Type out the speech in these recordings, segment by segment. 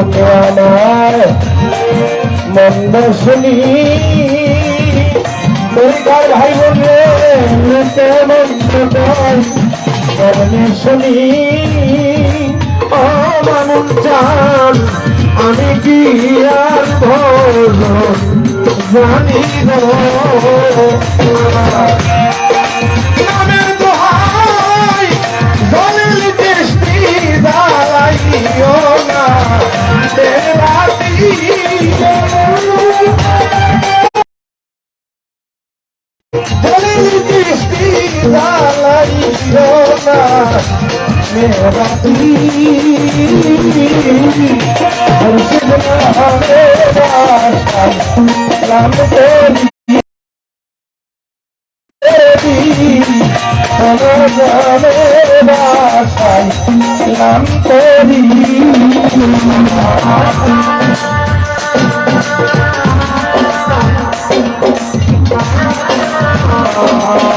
লোকে আমার মন্দ শুনি। পরিবার ভাই বোন মন্দ শুনি। মানুষ চান আমি কি আর জানি না। জলের বৃষ্টি জ্বালাইও না মেরাতি মুর্শিদ নামে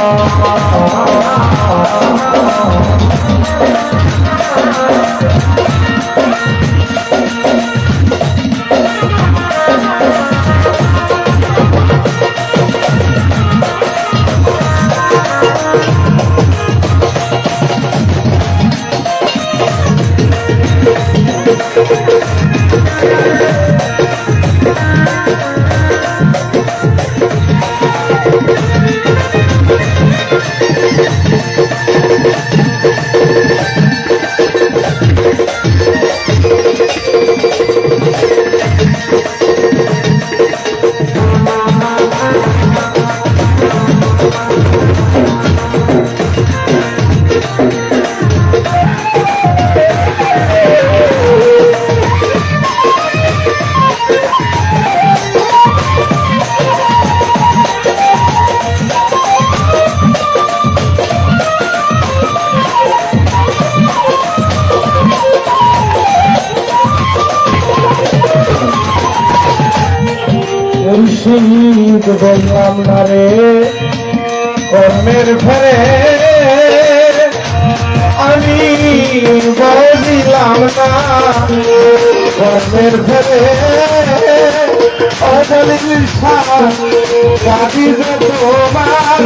মুর্শিদ বললাম, না রে, কর্মের ফেরে আমি বলিলাম না। কর্মের ফেরে অজলিল গাড়ি যে তোমার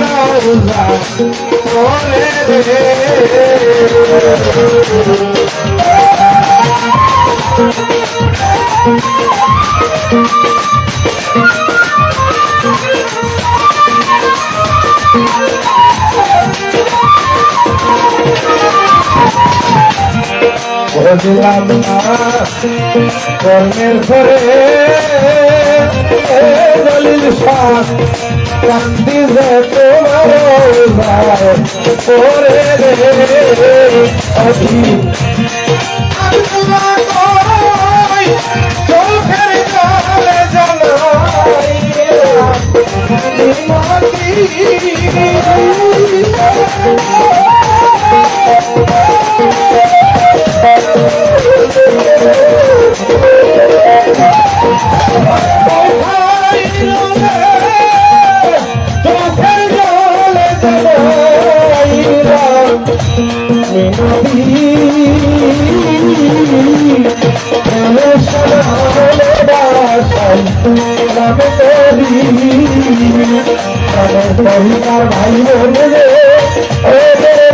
বুঝলাম না কর্মের পরে দলিল কান্দি যে তোমার পরে রে অধি চোখের জলে পরিবার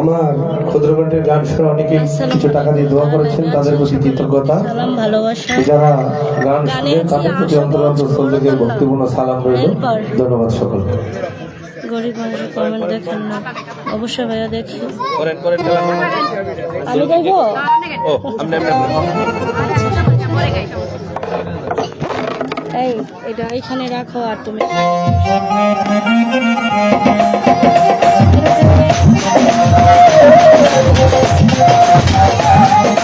আমার ক্ষুদ্রকণ্ঠের গান শুনে অনেকেই কিছু টাকা দিয়ে দোয়া করেছেন তাদের প্রতি কৃতজ্ঞতা। সালাম যারা গান শুনে তাদের প্রতি অন্তরান্ত শ্রদ্ধেকে ভক্তিপূর্ণ সালাম রইল। ধন্যবাদ সকলকে। গরিব মানুষের কমেন্ট দেখেন না। অবশ্যই ভাইয়া দেখি। করেন করেন আমি দেখব? ও আপনি আপনি এই এটা এখানে রাখো আর তুমি Thank you.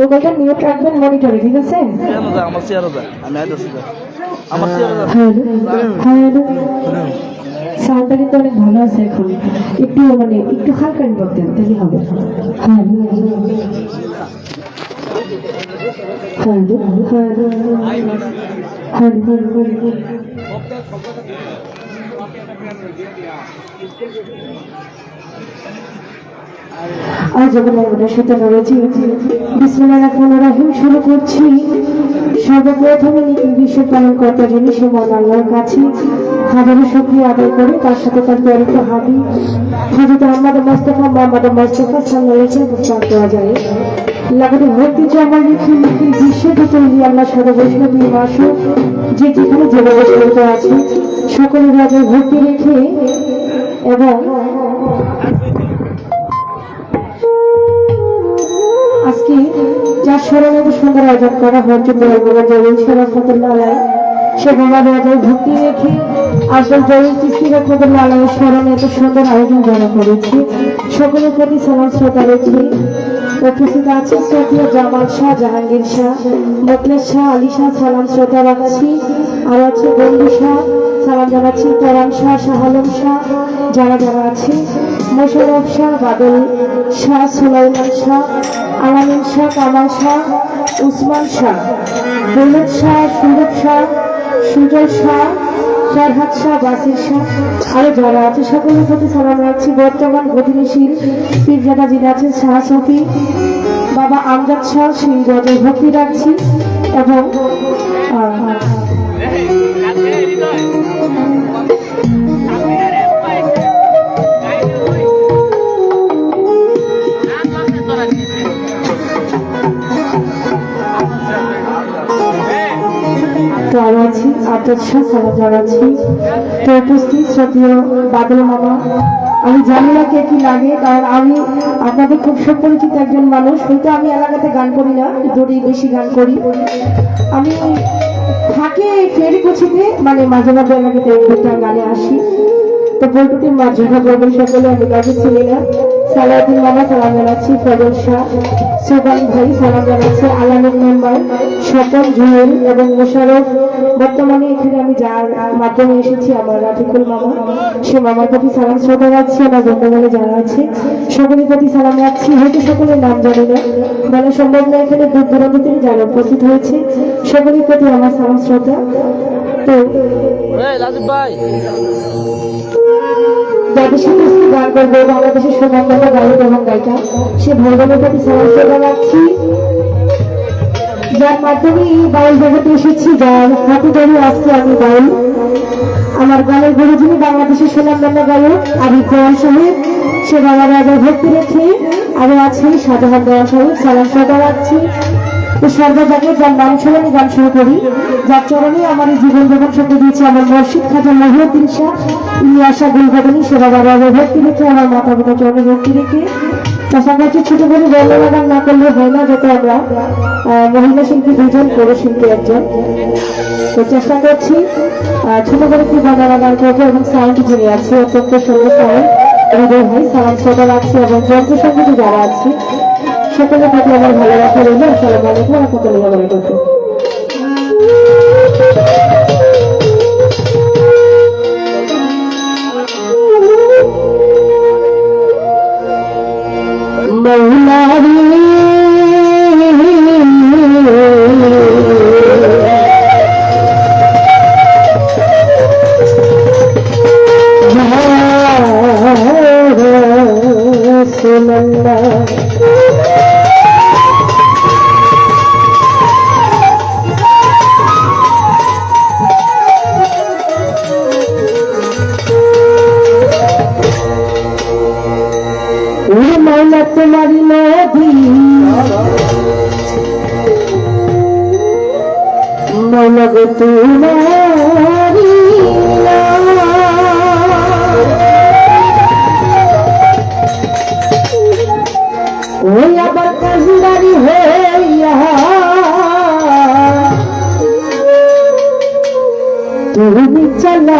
মোবাইলটা নিয়ে রাখবেন মনিটরে ঠিক আছে? আমার চেয়ারও যা আমি আইতেছি যা আমার চেয়ারও যা হ্যালো। হ্যালো সাউন্ডটা কিন্তু অনেক ভালো আছে এখন। একটু মানে একটু হালকা দেন তাহলে হবে। হ্যাঁ হ্যালো হ্যালো। Hello hello. আজ আমরা সাথে রয়েছি। বিসমুল্লাহ রহমান রাহিম শুরু করছি। সর্বপ্রথমে বিশ্ব পালন কর্তা মন আল্লাহর কাছে হাজারো শুক্রিয়া আদায় করে। তার সাথে তার প্রেরিত হাবি, হজরত আহমদ মোস্তফা, মোহাম্মদ মোস্তফা সাল্লাল্লাহু প্রস্তাব দেওয়া যায়। লাগাতে ভর্তি জমা লিখে লিখে বিশ্বে তৈরি আল্লাহ সর্ববৈষ্ণবী যে যেখানে আছে, সকলের রাজার ভর্তি রেখে এবং আজকে যার স্মরণে সুন্দর আয়োজন করা জন্য বাবা জয়ীন রহমতুল্লাহ আলাই সে বাবা রাজার ভক্তি রেখে, আসল জয়ীন কিস্তি রহমতুল্লাহ আলাইয়ের স্মরণে এত সুন্দর আয়োজন করা করেছে সকলের প্রতি সালাম শ্রোতা রেখে উপস্থিত আছে সফিয়া জামাল শাহ, জাহাঙ্গীর শাহ, মোকলেশ শাহ, আলী শাহ, সালাম শ্রোতা রাখছি। আর আছে বন্ধু শাহ, সালাম জানাচ্ছি, পরাণ শাহ শাহ আলম শাহ, যারা যারা আছে মোশারফ শাহ, বাদল শাহ সুলাইমান শাহ, আলামিন শাহ, কামাল শাহ, উসমান শাহ দৌলত শাহ সুরভ শাহ সুজল শাহ, ফরহাদ শাহ, বাসির শাহ, আরও যারা আছে, সকলের প্রতি সালাম রাখছি বর্তমান গতিশীল পীরজাদা যিনি আছেন, শাহ সফি, বাবা আমজাদ শাহ সিংহজের ভক্তি রাখছি এবং আরও আছি জানাচ্ছি। তো উপস্থিত বাদল মামা, আমি জানি না কে কি লাগে, কারণ আমি আপনাদের খুব সুপরিচিত একজন মানুষ, হয়তো আমি এলাকাতে গান করি না দড়ি বেশি গান করি। আমি থাকে ফেরি কুচিতে মানে মাঝে মাঝে এলাকাতে গানে আসি। তো বলটুটির মাঝে বলবেন সকলে, আমি কাজে ছিলি না। সালাউদ্দিন মামা, সালাম জানাচ্ছি, ফজল শাহ। সুবান ভাই, সালাম জানাচ্ছি আলামের মেম্বার স্বপন জুয়েল এবং মোশারফ। বর্তমানে এখানে আমি যার মাধ্যমে এসেছি, আমার রাফিকুল মামা। সে মামার প্রতি সালাম শ্রদ্ধা রাখছি আমার বন্ধুবানে যারা আছে সকলের প্রতি সালাম রাখছি হয়তো সকলের নাম জানি না। বলা সম্ভব না, এখানে দূর দূরান্ত থেকে যারা উপস্থিত হয়েছে, সকলের প্রতি আমার সালাম শ্রদ্ধা। তো ভাই। যাদের সাথে গান করব, বাংলাদেশের সুনামধন্য গায়ক এবং গায়িকা সে ভাইবোনের প্রতি শ্রদ্ধা রাখছি যার মাধ্যমে এই বাউল জগতে এসেছি, যার হাতে ধরে আজকে আমি বাউল আমার গানের গুরু যিনি বাংলাদেশের সুনামধন্য গায়ক আরিফ দেওয়ান সাহেব। সে বাবার আগে ভক্তি রেখে আরও আছে শাহজাহান দেওয়ান সাহেব। সালাম শ্রদ্ধা রাখছি। তো সর্বজাগে যার নাম শুনে গান শুরু করি। যার চরণে আমার জীবন যখন সঁপে দিয়েছে আমার মসজিদ খাজা মহিউদ্দিন শাহ। ইলিয়াসা গুলবাদনী সেবা বাবার ভক্তি রেখে আমার মাতা পিতা চরণে ভক্তি রেখে। পাশাপাশি ছোট করে বর্ণনা না করলে হয় না, যত আমরা মহিলা শিল্পী দুজন পুরুষ শিল্পী একজন। তো চেষ্টা করছি ছোট করে একটি বর্ণনা গান করব এবং সাউন্ড যিনি আছে, অত্যন্ত সুন্দর সাউন্ড হৃদয় ভাই সালাম শ্রদ্ধা রাখছি এবং যন্ত্র সঙ্গীতে যারা আছে সকলের প্রতি আমার ভালোবাসা রইল আসসালামু আলাইকুম রহমতুল্লাহ মলগ তোমারি ওই আবার কাহিলারি হইয়া। তুমি চলা